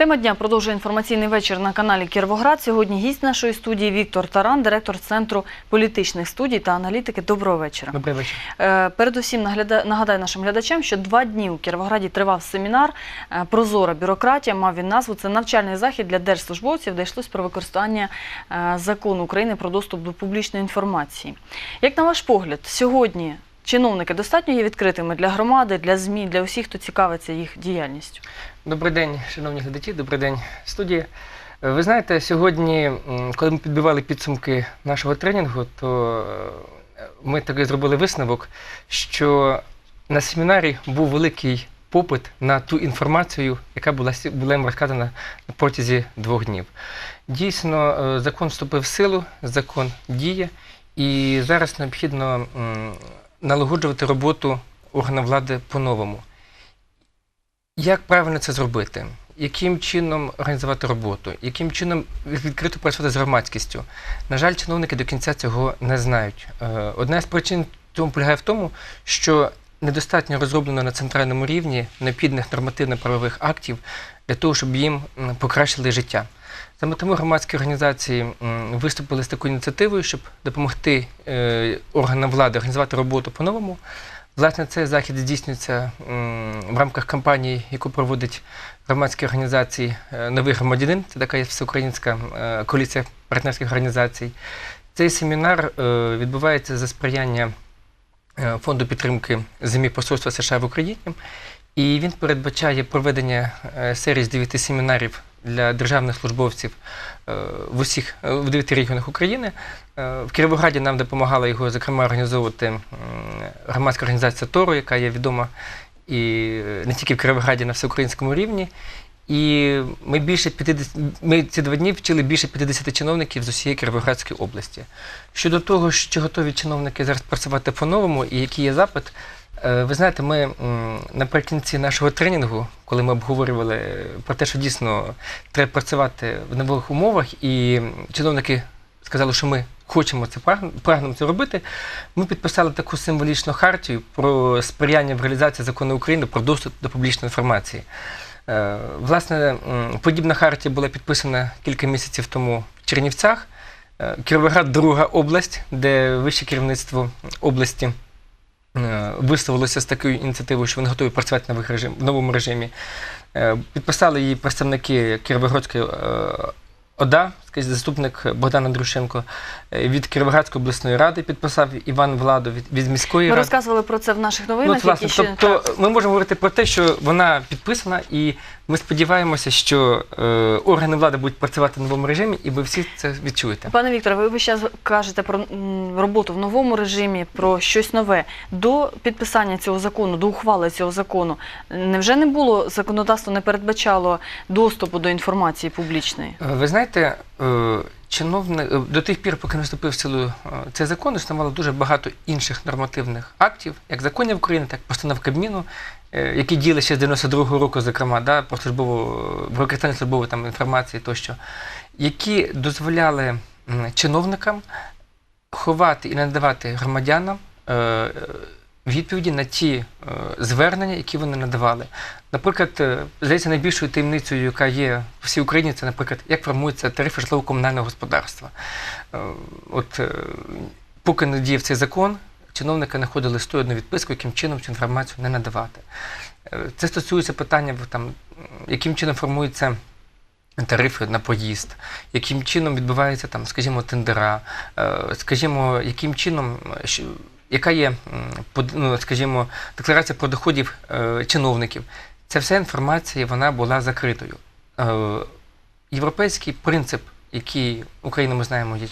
Тема дня продовжує інформаційний вечір на каналі Кіровоград. Сьогодні гість нашої студії Віктор Таран, директор Центру політичних студій та аналітики. Доброго вечора. Добрий вечір. Е, Передусім нагадаю нашим глядачам, що два дні у Кіровограді тривав семінар е, Прозора бюрократія. Мав він назву. Це навчальний захід для держслужбовців, де йшлось про використання е, закону України про доступ до публічної інформації. Як на ваш погляд, сьогодні чиновники достатньо є відкритими для громади, для ЗМІ, для усіх, хто цікавиться їх діяльністю? Добрий день, шановні глядачі, добрий день, студія. Е, Ви знаєте, сьогодні, коли ми підбивали підсумки нашого тренінгу, то е, ми таки зробили висновок, що на семінарі був великий попит на ту інформацію, яка була, була їм розказана на протязі двох днів. Дійсно, е, закон вступив в силу, закон діє, і зараз необхідно налагоджувати роботу органів влади по-новому. Як правильно це зробити? Яким чином організувати роботу? Яким чином відкрито працювати з громадськістю? На жаль, чиновники до кінця цього не знають. Е, Одна з причин цьому полягає в тому, що недостатньо розроблено на центральному рівні необхідних нормативно-правових актів для того, щоб їм покращили життя. Саме тому громадські організації виступили з такою ініціативою, щоб допомогти е, органам влади організувати роботу по-новому. Власне, цей захід здійснюється в рамках кампанії, яку проводить громадські організації е, Новий громадянин. Це така є всеукраїнська е, коаліція партнерських організацій. Цей семінар відбувається за сприяння фонду підтримки ЗМІ Посольства США в Україні. І він передбачає проведення серії з дев'яти семінарів для державних службовців е, в усіх е, в дев'яти регіонах України. Е, В Кіровограді нам допомагала його, зокрема, організовувати громадська організація Тору, яка є відома і не тільки в Кіровограді, на всеукраїнському рівні. І ми більше 50, ми ці два дні вчили більше 50 чиновників з усієї Кіровоградської області. Щодо того, що готові чиновники зараз працювати по-новому і який є запит, е, ви знаєте, ми наприкінці нашого тренінгу, коли ми обговорювали про те, що дійсно треба працювати в нових умовах, і чиновники сказали, що ми хочемо це прагн- прагнемо це робити, ми підписали таку символічну хартію про сприяння в реалізації закону України про доступ до публічної інформації. Е, Власне, подібна хартія була підписана кілька місяців тому в Чернівцях. Е, Кіровоград друга область, де вище керівництво області е, висловилося з такою ініціативою, що вони готові працювати в режим, в новому режимі. Підписали її представники Кіровоградської ОДА, заступник Богдан Андрушенко е, від Кіровоградської обласної ради підписав Іван Владо від, від міської Ми ради. розказували про це в наших Ну, новинах. от, власне, які ще тобто ми можемо говорити про те, що вона підписана, і ми сподіваємося, що е, органи влади будуть працювати в новому режимі, і ви всі це відчуєте. Пане Вікторе, ви зараз кажете про роботу в новому режимі, про щось нове. До підписання цього закону, до ухвали цього закону, невже не було законодавство не передбачало доступу до інформації публічної? Е, Ви знаєте, чиновник е, до тих пір, поки не вступив в силу е, цей закон, існувало дуже багато інших нормативних актів, як законів України, так і постанов Кабміну, е, які діяли ще з 92-го року, зокрема, да, про службову використання службової там інформації тощо, які дозволяли чиновникам ховати і надавати громадянам е, е, відповіді на ті е, звернення, які вони надавали. Наприклад, е, здається, найбільшою таємницею, яка є в всій Україні, це, наприклад, як формуються тарифи житлово-комунального господарства. Е, От поки не діяв цей закон, чиновники знаходили 101 відписку, яким чином цю інформацію не надавати. Це стосується питання, там, яким чином формується тарифи на проїзд, яким чином відбувається там, скажімо, тендера, скажімо, яким чином, яка є, ну, скажімо, декларація про доходів е, чиновників. Ця вся інформація вона була закритою. Е, Європейський принцип, який Україна, ми знаємо, є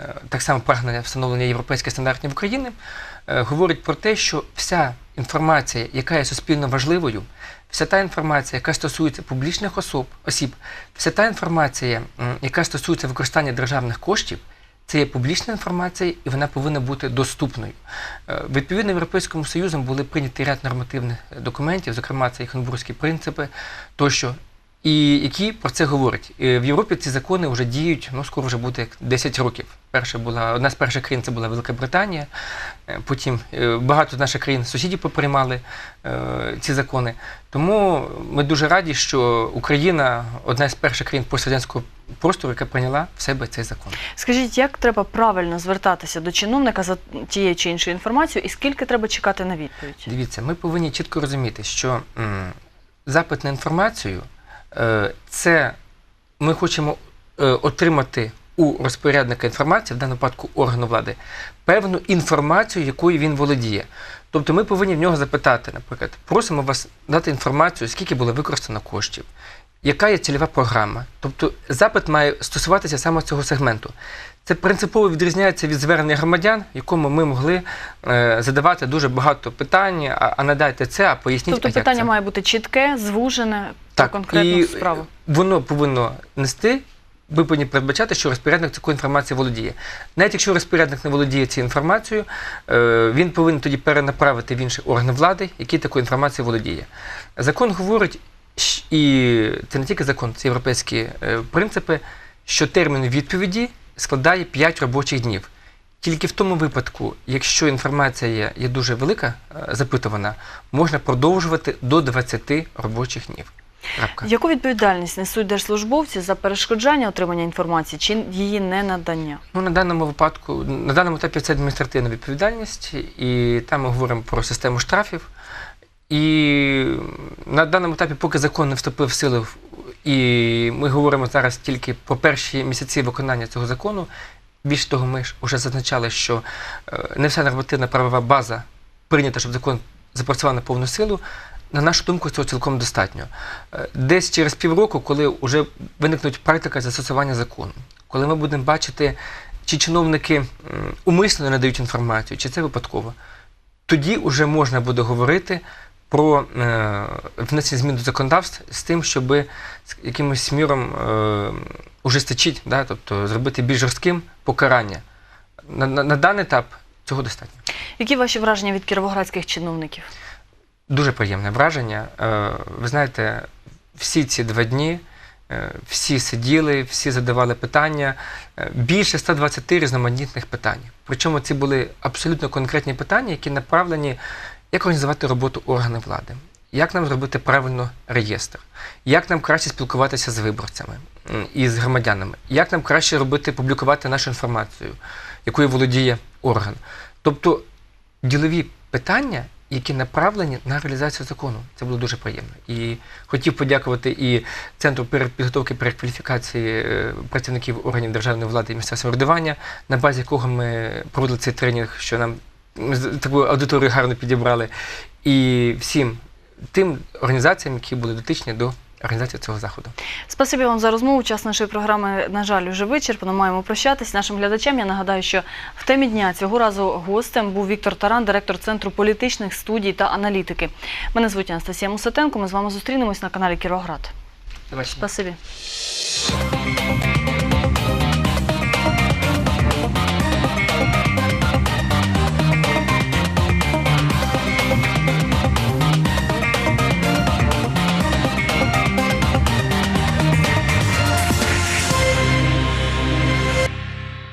е, так само прагнення встановлення європейських стандартів України, говорить про те, що вся інформація, яка є суспільно важливою, вся та інформація, яка стосується публічних особ, осіб, вся та інформація, яка стосується використання державних коштів, це є публічна інформація, і вона повинна бути доступною. Е, Відповідно, Європейським Союзом були прийняті ряд нормативних документів, зокрема, це і принципи, тощо. І які про це говорять. Е, В Європі ці закони вже діють, ну скоро вже буде як 10 років. Перша була одна з перших країн це була Велика Британія. Е, Потім е, багато наших країн сусідів поприймали ці закони. Тому ми дуже раді, що Україна одна з перших країн пострадянського простору, яка прийняла в себе цей закон. Скажіть, як треба правильно звертатися до чиновника за тією чи іншою інформацією, і скільки треба чекати на відповідь? Дивіться, ми повинні чітко розуміти, що м, запит на інформацію це ми хочемо е, отримати у розпорядника інформації, в даному випадку органу влади, певну інформацію, якою він володіє. Тобто ми повинні в нього запитати, наприклад, просимо вас дати інформацію, скільки було використано коштів, яка є цільова програма. Тобто запит має стосуватися саме цього сегменту. Це принципово відрізняється від звернення громадян, якому ми могли е, задавати дуже багато питань, а, а надайте це, а поясніть. Тобто а як питання це. має бути чітке, звужене про Так, конкретну і справу. Воно повинно нести. Ви повинні передбачати, що розпорядник такою інформацією володіє. Навіть якщо розпорядник не володіє цією інформацією, е, він повинен тоді перенаправити в інші органи влади, які такою інформацією володіє. Закон говорить, і це не тільки закон, це європейські е, принципи, що термін відповіді складає 5 робочих днів. Тільки в тому випадку, якщо інформація є, є дуже велика, е, запитувана, можна продовжувати до 20 робочих днів. Крапка. Яку відповідальність несуть держслужбовці за перешкоджання отримання інформації чи її не надання? Ну, на даному випадку, на даному етапі це адміністративна відповідальність, і там ми говоримо про систему штрафів. І на даному етапі, поки закон не вступив в силу, і ми говоримо зараз тільки про перші місяці виконання цього закону. Більше того, ми ж вже зазначали, що е, не вся нормативна правова база прийнята, щоб закон запрацював на повну силу. На нашу думку, цього цілком достатньо. Е, Десь через півроку, коли вже виникнуть практика застосування закону, коли ми будемо бачити, чи чиновники умисно не надають інформацію, чи це випадково, тоді вже можна буде говорити про е, внесення змін до законодавств з тим, щоб якимось міром е, ужесточити, да, тобто зробити більш жорстким покарання. На, на, на даний етап цього достатньо. Які ваші враження від кіровоградських чиновників? Дуже приємне враження. Е, Ви знаєте, всі ці два дні всі сиділи, всі задавали питання. Більше 120 різноманітних питань. Причому ці були абсолютно конкретні питання, які направлені, як організувати роботу органів влади, як нам зробити правильно реєстр, як нам краще спілкуватися з виборцями і з громадянами, як нам краще робити, публікувати нашу інформацію, якою володіє орган. Тобто ділові питання, які направлені на реалізацію закону. Це було дуже приємно. І хотів подякувати і Центру передпідготовки перекваліфікації е, працівників органів державної влади і місцевого самоврядування, на базі якого ми проводили цей тренінг, що нам таку аудиторію гарно підібрали. І всім тим організаціям, які були дотичні до організації цього заходу. Спасибі вам за розмову. Час нашої програми, на жаль, вже вичерпано. Маємо прощатись. Нашим глядачам я нагадаю, що в темі дня цього разу гостем був Віктор Таран, директор Центру політичних студій та аналітики. Мене звуть Анастасія Мусатенко. Ми з вами зустрінемось на каналі. Давайте. Спасибі.